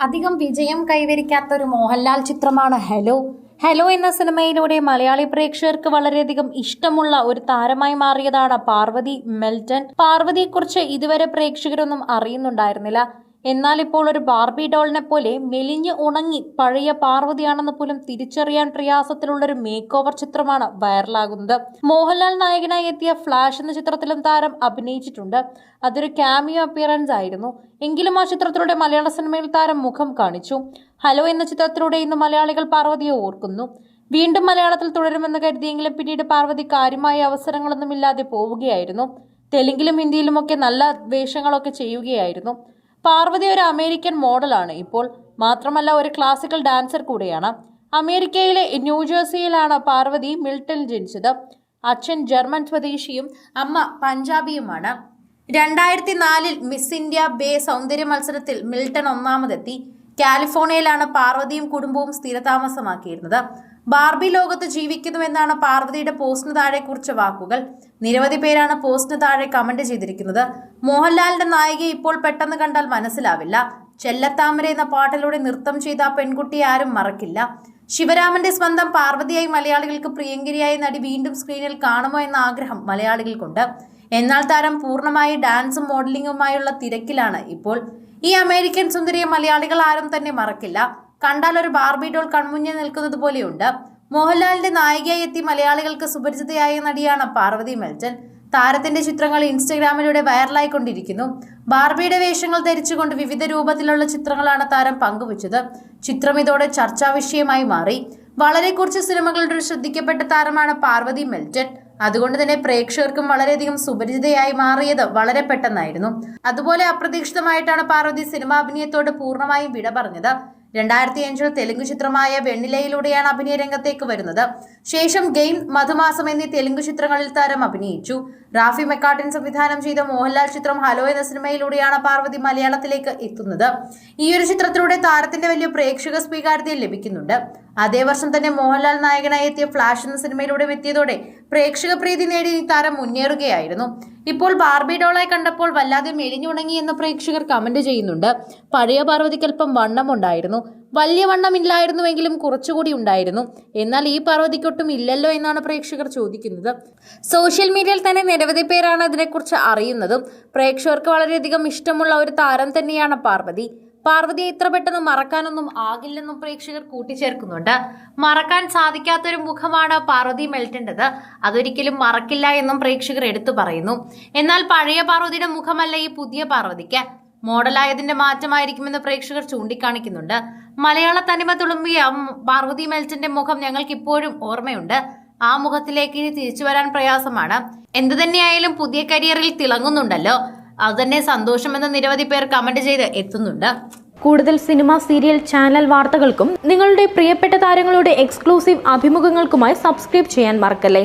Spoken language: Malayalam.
അധികം വിജയം കൈവരിക്കാത്ത ഒരു മോഹൻലാൽ ചിത്രമാണ് ഹലോ. ഹലോ എന്ന സിനിമയിലൂടെ മലയാളി പ്രേക്ഷകർക്ക് വളരെയധികം ഇഷ്ടമുള്ള ഒരു താരമായി മാറിയതാണ് പാർവതി മെൽറ്റൺ പാർവതിയെക്കുറിച്ച് ഇതുവരെ പ്രേക്ഷകരൊന്നും അറിയുന്നുണ്ടായിരുന്നില്ല. എന്നാൽ ഇപ്പോൾ ഒരു ബാർബി ഡോളിനെ പോലെ മെലിഞ്ഞ് ഉണങ്ങി പഴയ പാർവതിയാണെന്ന് പോലും തിരിച്ചറിയാൻ പ്രയാസത്തിലുള്ള ഒരു മേക്ക് ഓവർ ചിത്രമാണ് വൈറലാകുന്നത്. മോഹൻലാൽ നായകനായി എത്തിയ ഫ്ലാഷ് എന്ന ചിത്രത്തിലും താരം അഭിനയിച്ചിട്ടുണ്ട്. അതൊരു ക്യാമിയോ അപ്പിയറൻസ് ആയിരുന്നു. എങ്കിലും ആ ചിത്രത്തിലൂടെ മലയാള സിനിമയിൽ താരം മുഖം കാണിച്ചു. ഹലോ എന്ന ചിത്രത്തിലൂടെ ഇന്ന് മലയാളികൾ പാർവതിയെ ഓർക്കുന്നു. വീണ്ടും മലയാളത്തിൽ തുടരുമെന്ന് കരുതിയെങ്കിലും പിന്നീട് പാർവതി കാര്യമായ അവസരങ്ങളൊന്നുമില്ലാതെ പോവുകയായിരുന്നു. തെലുങ്കിലും ഹിന്ദിയിലുമൊക്കെ നല്ല വേഷങ്ങളൊക്കെ ചെയ്യുകയായിരുന്നു. പാർവതി ഒരു അമേരിക്കൻ മോഡലാണ്. ഇപ്പോൾ മാത്രമല്ല ഒരു ക്ലാസിക്കൽ ഡാൻസർ കൂടിയാണ്. അമേരിക്കയിലെ ന്യൂജേഴ്സിയിലാണ് പാർവതി മിൽട്ടൺ ജനിച്ചത്. അച്ഛൻ ജർമ്മൻ സ്വദേശിയും അമ്മ പഞ്ചാബിയുമാണ്. രണ്ടായിരത്തി നാലിൽ മിസ് ഇന്ത്യ ബേ സൗന്ദര്യ മത്സരത്തിൽ മിൽട്ടൺ ഒന്നാമതെത്തി. കാലിഫോർണിയയിലാണ് പാർവതിയും കുടുംബവും സ്ഥിരതാമസമാക്കിയിരുന്നത്. ബാർബി ലോകത്ത് ജീവിക്കുന്നുവെന്നാണ് പാർവതിയുടെ പോസ്റ്റിന് താഴെ കുറിച്ച വാക്കുകൾ. നിരവധി പേരാണ് പോസ്റ്റിന് താഴെ കമന്റ് ചെയ്തിരിക്കുന്നത്. മോഹൻലാലിന്റെ നായികയെ ഇപ്പോൾ പെട്ടെന്ന് കണ്ടാൽ മനസ്സിലാവില്ല. ചെല്ലത്താമര എന്ന പാട്ടിലൂടെ നൃത്തം ചെയ്ത ആ ആരും മറക്കില്ല. ശിവരാമന്റെ സ്വന്തം പാർവതിയായി മലയാളികൾക്ക് പ്രിയങ്കരിയായ നടി വീണ്ടും സ്ക്രീനിൽ കാണുമോ എന്ന ആഗ്രഹം മലയാളികൾക്കുണ്ട്. എന്നാൽ താരം പൂർണമായി ഡാൻസും മോഡലിംഗുമായുള്ള തിരക്കിലാണ് ഇപ്പോൾ. ഈ അമേരിക്കൻ സുന്ദരിയെ മലയാളികൾ ആരും തന്നെ മറക്കില്ല. കണ്ടാൽ ഒരു ബാർബി ഡോൾ കൺമുന്നിൽ നിൽക്കുന്നത് പോലെയുണ്ട്. മോഹൻലാലിന്റെ നായികയായി എത്തി മലയാളികൾക്ക് സുപരിചിതയായ നടിയാണ് പാർവതി മെൽറ്റൻ താരത്തിന്റെ ചിത്രങ്ങൾ ഇൻസ്റ്റഗ്രാമിലൂടെ വൈറലായിക്കൊണ്ടിരിക്കുന്നു. ബാർബിയുടെ വേഷങ്ങൾ ധരിച്ചുകൊണ്ട് വിവിധ രൂപത്തിലുള്ള ചിത്രങ്ങളാണ് താരം പങ്കുവച്ചത്. ചിത്രം ഇതോടെ ചർച്ചാ വിഷയമായി മാറി. വളരെ കുറച്ച് സിനിമകളുടെ ശ്രദ്ധിക്കപ്പെട്ട താരമാണ് പാർവതി മെൽറ്റൻ അതുകൊണ്ട് തന്നെ പ്രേക്ഷകർക്കും വളരെയധികം സുപരിചിതയായി മാറിയത് വളരെ പെട്ടെന്നായിരുന്നു. അതുപോലെ അപ്രതീക്ഷിതമായിട്ടാണ് പാർവതി സിനിമാ അഭിനയത്തോട് പൂർണമായും വിട പറഞ്ഞത്. രണ്ടായിരത്തി അഞ്ചിൽ തെലുങ്ക് ചിത്രമായ വെണ്ണിലയിലൂടെയാണ് അഭിനയ രംഗത്തേക്ക് വരുന്നത്. ശേഷം ഗെയിം മധുമാസം എന്നീ തെലുങ്ക് ചിത്രങ്ങളിൽ താരം അഭിനയിച്ചു. റാഫി മെക്കാട്ടിൻ സംവിധാനം ചെയ്ത മോഹൻലാൽ ചിത്രം ഹലോ എന്ന സിനിമയിലൂടെയാണ് പാർവതി മലയാളത്തിലേക്ക് എത്തുന്നത്. ഈ ഒരു ചിത്രത്തിലൂടെ താരത്തിന്റെ വലിയ പ്രേക്ഷക സ്വീകാര്യത ലഭിക്കുന്നുണ്ട്. അതേ വർഷം തന്നെ മോഹൻലാൽ നായകനായി എത്തിയ ഫ്ലാഷ് എന്ന സിനിമയിലൂടെ എത്തിയതോടെ പ്രേക്ഷക പ്രീതി നേടി ഈ താരം മുന്നേറുകയായിരുന്നു. ഇപ്പോൾ ബാർബി ഡോളായി കണ്ടപ്പോൾ വല്ലാതെ മെലിഞ്ഞുണങ്ങി എന്ന് പ്രേക്ഷകർ കമന്റ് ചെയ്യുന്നുണ്ട്. പഴയ പാർവതിക്കൽപ്പം വണ്ണമുണ്ടായിരുന്നു വലിയ വണ്ണമില്ലായിരുന്നുവെങ്കിലും കുറച്ചുകൂടി ഉണ്ടായിരുന്നു. എന്നാൽ ഈ പാർവതിക്കൊട്ടും ഇല്ലല്ലോ എന്നാണ് പ്രേക്ഷകർ ചോദിക്കുന്നത്. സോഷ്യൽ മീഡിയയിൽ തന്നെ നിരവധി പേരാണ് അതിനെക്കുറിച്ച് അറിയുന്നതും പ്രേക്ഷകർക്ക് വളരെയധികം ഇഷ്ടമുള്ള ഒരു താരം തന്നെയാണ് പാർവതി. പാർവതിയെ ഇത്ര പെട്ടെന്ന് മറക്കാനൊന്നും ആകില്ലെന്നും പ്രേക്ഷകർ കൂട്ടിച്ചേർക്കുന്നുണ്ട്. മറക്കാൻ സാധിക്കാത്തൊരു മുഖമാണ് പാർവതി മെൽറ്റേണ്ടത് അതൊരിക്കലും മറക്കില്ല എന്നും പ്രേക്ഷകർ എടുത്തു പറയുന്നു. എന്നാൽ പഴയ പാർവതിയുടെ മുഖമല്ല ഈ പുതിയ പാർവതിക്ക്. മോഡലായതിന്റെ മാറ്റമായിരിക്കുമെന്ന് പ്രേക്ഷകർ ചൂണ്ടിക്കാണിക്കുന്നുണ്ട്. മലയാള തനിമ തുളുമ്പിയ പാർവതി മെൽച്ചന്റെ മുഖം ഞങ്ങൾക്ക് ഇപ്പോഴും ഓർമ്മയുണ്ട്. ആ മുഖത്തിലേക്ക് ഇനി തിരിച്ചു വരാൻ പ്രയാസമാണ്. എന്തു തന്നെയായാലും പുതിയ കരിയറിൽ തിളങ്ങുന്നുണ്ടല്ലോ. അതുതന്നെ സന്തോഷമെന്ന് നിരവധി പേർ കമന്റ് ചെയ്ത് എത്തുന്നുണ്ട്. കൂടുതൽ സിനിമ സീരിയൽ ചാനൽ വാർത്തകൾക്കും നിങ്ങളുടെ പ്രിയപ്പെട്ട താരങ്ങളുടെ എക്സ്ക്ലൂസീവ് അഭിമുഖങ്ങൾക്കുമായി സബ്സ്ക്രൈബ് ചെയ്യാൻ മറക്കല്ലേ?